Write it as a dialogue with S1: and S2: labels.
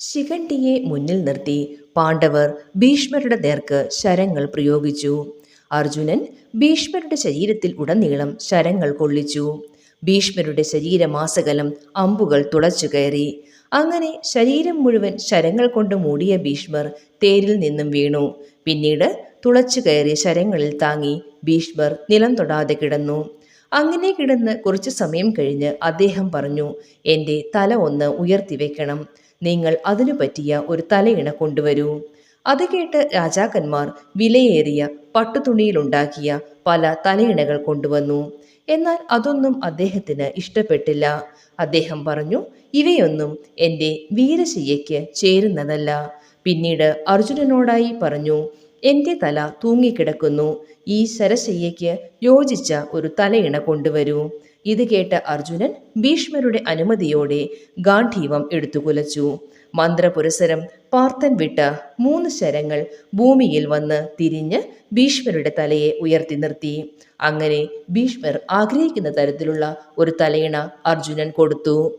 S1: ശിഖണ്ഡിയെ മുന്നിൽ നിർത്തി പാണ്ഡവർ ഭീഷ്മരുടെ നേർക്ക് ശരങ്ങൾ പ്രയോഗിച്ചു. അർജുനൻ ഭീഷ്മരുടെ ശരീരത്തിൽ ഉടനീളം ശരങ്ങൾ കൊള്ളിച്ചു. ഭീഷ്മരുടെ ശരീരമാസകലം അമ്പുകൾ തുളച്ചു കയറി. അങ്ങനെ ശരീരം മുഴുവൻ ശരങ്ങൾ കൊണ്ട് മൂടിയ ഭീഷ്മർ തേരിൽ നിന്നും വീണു. പിന്നീട് തുളച്ചു കയറി ശരങ്ങളിൽ താങ്ങി ഭീഷ്മർ നിലം തൊടാതെ കിടന്നു. അങ്ങനെ കിടന്ന് കുറച്ചു സമയം കഴിഞ്ഞ് അദ്ദേഹം പറഞ്ഞു എന്റെ തല ഒന്ന് ഉയർത്തി വെക്കണം. നിങ്ങൾ അതിനു പറ്റിയ ഒരു തലയിണ കൊണ്ടുവരൂ. അത് കേട്ട് രാജാക്കന്മാർ വിലയേറിയ പട്ടുതുണിയിലുണ്ടാക്കിയ പല തലയിണകൾ കൊണ്ടുവന്നു. എന്നാൽ അതൊന്നും അദ്ദേഹത്തിന് ഇഷ്ടപ്പെട്ടില്ല. അദ്ദേഹം പറഞ്ഞു ഇവയൊന്നും എന്റെ വീരശയ്യയ്ക്ക് ചേരുന്നതല്ല. പിന്നീട് അർജുനനോടായി പറഞ്ഞു എന്റെ തല തൂങ്ങിക്കിടക്കുന്നു. ഈ ശരശയ്യയ്ക്ക് യോജിച്ച ഒരു തലയിണ കൊണ്ടുവരൂ. ഇത് കേട്ട അർജുനൻ ഭീഷ്മരുടെ അനുമതിയോടെ ഗാന്ധീവം എടുത്തുകുലച്ചു. മന്ത്രപുരസരം പാർത്തൻ വിട്ട മൂന്ന് ശരങ്ങൾ ഭൂമിയിൽ വന്ന് തിരിഞ്ഞ് ഭീഷ്മരുടെ തലയെ ഉയർത്തി നിർത്തി. അങ്ങനെ ഭീഷ്മർ ആഗ്രഹിക്കുന്ന തരത്തിലുള്ള ഒരു തലയിണ അർജുനൻ കൊടുത്തു.